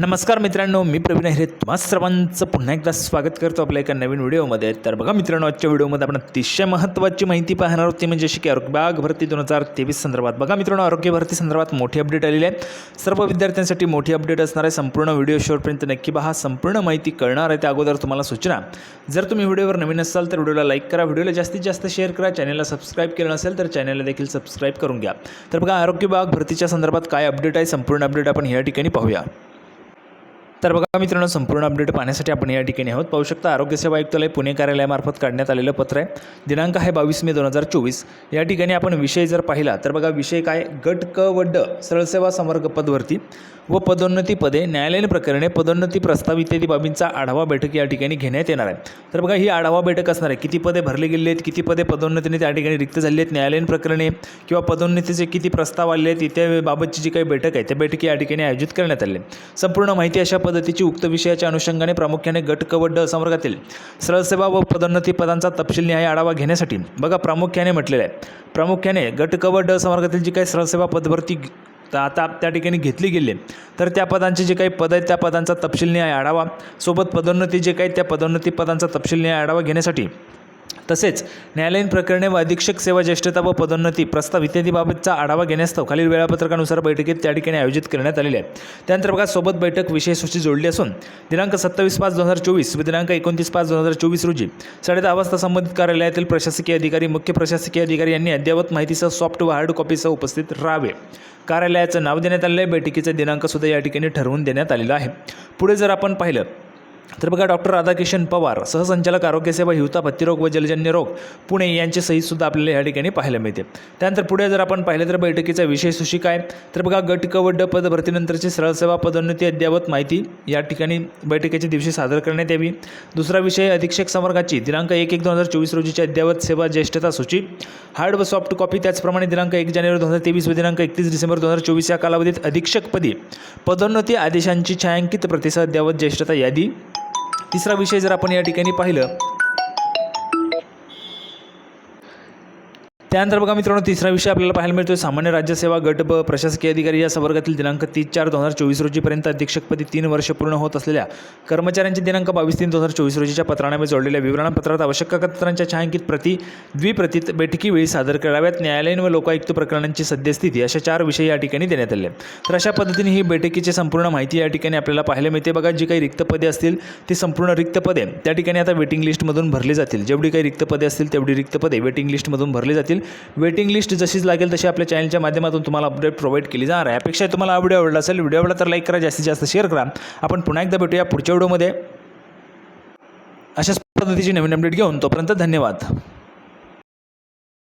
नमस्कार मित्रांनो मी प्रवीण आहे तुम्हा सर्वांचं. पुन्हा एकदा स्वागत करतो आपल्या एका नवीन व्हिडिओमध्ये. तर बघा मित्रांनो आजच्या व्हिडिओमध्ये आपण अतिशय महत्त्वाची माहिती पाहणार होती म्हणजे अशी की आरोग्य भरती दोन हजार तेवीस संदर्भात. बघा मित्रांनो आरोग्य भरती संदर्भात मोठी अपडेट आलेली आहे. सर्व विद्यार्थ्यांसाठी मोठी अपडेट असणार आहे. संपूर्ण व्हिडिओ शेवटपर्यंत नक्की पहा. संपूर्ण माहिती कळणार आहे त्या अगोदर तुम्हाला सूचना. जर तुम्ही व्हिडिओवर नवीन असाल तर व्हिडिओला लाईक करा. व्हिडिओला जास्तीत जास्त शेअर करा. चॅनलला सबस्क्राईब केलं नसेल तर चॅनलला देखील सबस्क्राईब करून घ्या. तर बघा आरोग्य विभाग भरतीच्या संदर्भात काय अपडेट आहे संपूर्ण अपडेट आपण या ठिकाणी पाहूया. तर बघा मित्रांनो संपूर्ण अपडेट पाहण्यासाठी आपण या ठिकाणी आहोत. पाहू शकता आरोग्य सेवा आयुक्तालय पुणे कार्यालयामार्फत काढण्यात आलेलं पत्र आहे. दिनांक आहे बावीस मे दोन हजार चोवीस. या ठिकाणी आपण विषय जर पाहिला तर बघा विषय काय? गट क व ड सरळसेवा संवर्ग पदवरती व पदोन्नती पदे न्यायालयीन प्रकरणे पदोन्नती प्रस्ताव इत्यादी बाबींचा आढावा बैठक या ठिकाणी घेण्यात येणार आहे. तर बघा ही आढावा बैठक असणार आहे. किती पदे भरले गेले आहेत किती पदे पदोन्नतीने त्या ठिकाणी रिक्त झाली आहेत? न्यायालयीन प्रकरणे किंवा पदोन्नतीचे किती प्रस्ताव आले आहेत? इत्यादी बाबतची जी काही बैठक आहे त्या बैठकी या ठिकाणी आयोजित करण्यात आली संपूर्ण माहिती अशा पद्धतीची उक्त विषयाच्या अनुषंगाने प्रामुख्याने गट क व ड संवर्गातील सरळसेवा व पदोन्नती पदांचा तपशील न्याय आढावा घेण्यासाठी. बघा प्रामुख्याने म्हटलेलं आहे. प्रामुख्याने गट क व ड संवर्गातील जी काही सरळसेवा पदभरती तर आता त्या ठिकाणी घेतली गेली तर त्या पदांचे जे काही पद आहेत त्या पदांचा तपशील न्याय आढावा. सोबत पदोन्नती जे काही त्या पदोन्नती पदांचा तपशील न्याय आढावा घेण्यासाठी तसेच न्यायालयीन प्रकरणे व अधीक्षक सेवा ज्येष्ठता व पदोन्नती प्रस्ताव इत्यादी बाबतचा आढावा घेण्यास्तव खालील वेळापत्रकानुसार बैठकीत त्या ठिकाणी आयोजित करण्यात आलेली आहे. त्यानंतर सोबत बैठक विषयसूची जोडली असून दिनांक सत्तावीस पाच दोन हजार चोवीस व दिनांक एकोणतीस पाच दोन हजार चोवीस रोजी साडेदहा वाजता संबंधित कार्यालयातील प्रशासकीय अधिकारी मुख्य प्रशासकीय अधिकारी यांनी अद्ययावत माहितीसह सॉफ्ट व हार्ड कॉपीसह उपस्थित राहावे. कार्यालयाचं नाव देण्यात आलेलं आहे. बैठकीचा दिनांकसुद्धा या ठिकाणी ठरवून देण्यात आलेला आहे. पुढे जर आपण पाहिलं तर बघा डॉक्टर राधाकिशन पवार सहसंचालक आरोग्यसेवा हिवता पत्तीरोग व जलजन्य रोग पुणे यांची सहीसुद्धा आपल्याला या ठिकाणी पाहायला मिळते. त्यानंतर पुढे जर आपण पाहिलं तर बैठकीचा विषय सूची काय तर बघा गट क व ड पद भरतीनंतरची सरळ सेवा पदोन्नती अद्ययावत माहिती या ठिकाणी बैठकीच्या दिवशी सादर करण्यात यावी. दुसरा विषय अधीक्षक संवर्गाची दिनांक एक एक दोन हजार चोवीस रोजीची अद्ययावत सेवा ज्येष्ठता सूची. हार्ड व सॉफ्ट कॉपी त्याचप्रमाणे दिनांक एक जानेवारी दोन हजार तेवीस व दिनांक एकतीस डिसेंबर दोन हजार चोवीस या कालावधीत अधीक्षकपदी पदोन्नती आदेशांची छायांकित प्रतिसाद अद्ययावत ज्येष्ठता यादी. तिसरा विषय जर आपण या ठिकाणी पाहिलं त्यानंतर बघा मित्रांनो तिसरा विषय आपल्याला पाहायला मिळतो सामान्य राज्यसेवा गट ब प्रशासकीय अधिकारी या संवर्गातील दिनांक तीस चार दोन हजार चोवीस रोजीपर्यंत अधीक्षकपदी तीन वर्ष पूर्ण होत असलेल्या कर्मचाऱ्यांचे दिनांक बावीस तीन दोन हजार चोवीस रोजीच्या पत्रानामे जोडलेल्या विवरणपत्रात आवश्यक कागदपत्रांच्या छायांकित प्रति द्विप्रतीत बैठकीवेळी सादर कराव्यात. न्यायालयीन व लोकायुक्त प्रकरणांची सद्यस्थिती अशा चार विषय या ठिकाणी देण्यात आले. तर अशा पद्धतीने ही बैठकीची संपूर्ण माहिती या ठिकाणी आपल्याला पाहायला मिळते. बघा जी काही रिक्त पदे असतील ती संपूर्ण रिक्त पदे त्या ठिकाणी आता वेटिंग लिस्टमधून भरली जातील. जेवढी काही रिक्त पदे असतील तेवढी रिक्त पदे वेटिंग लिस्टमधून भरली जातील. वेटिंग लिस्ट जशीच लागेल तशी आपल्या चॅनलच्या माध्यमातून तुम्हाला अपडेट प्रोव्हाइड केली जाणार आहे. अपेक्षा आहे तुम्हाला व्हिडिओ आवडला असेल व्हिडिओ आवडला तर लाईक करा जास्तीत जास्त शेअर करा. आपण पुन्हा एकदा भेटूया पुढच्या व्हिडिओमध्ये अशाच पद्धतीची नवीन अपडेट घेऊन तोपर्यंत धन्यवाद.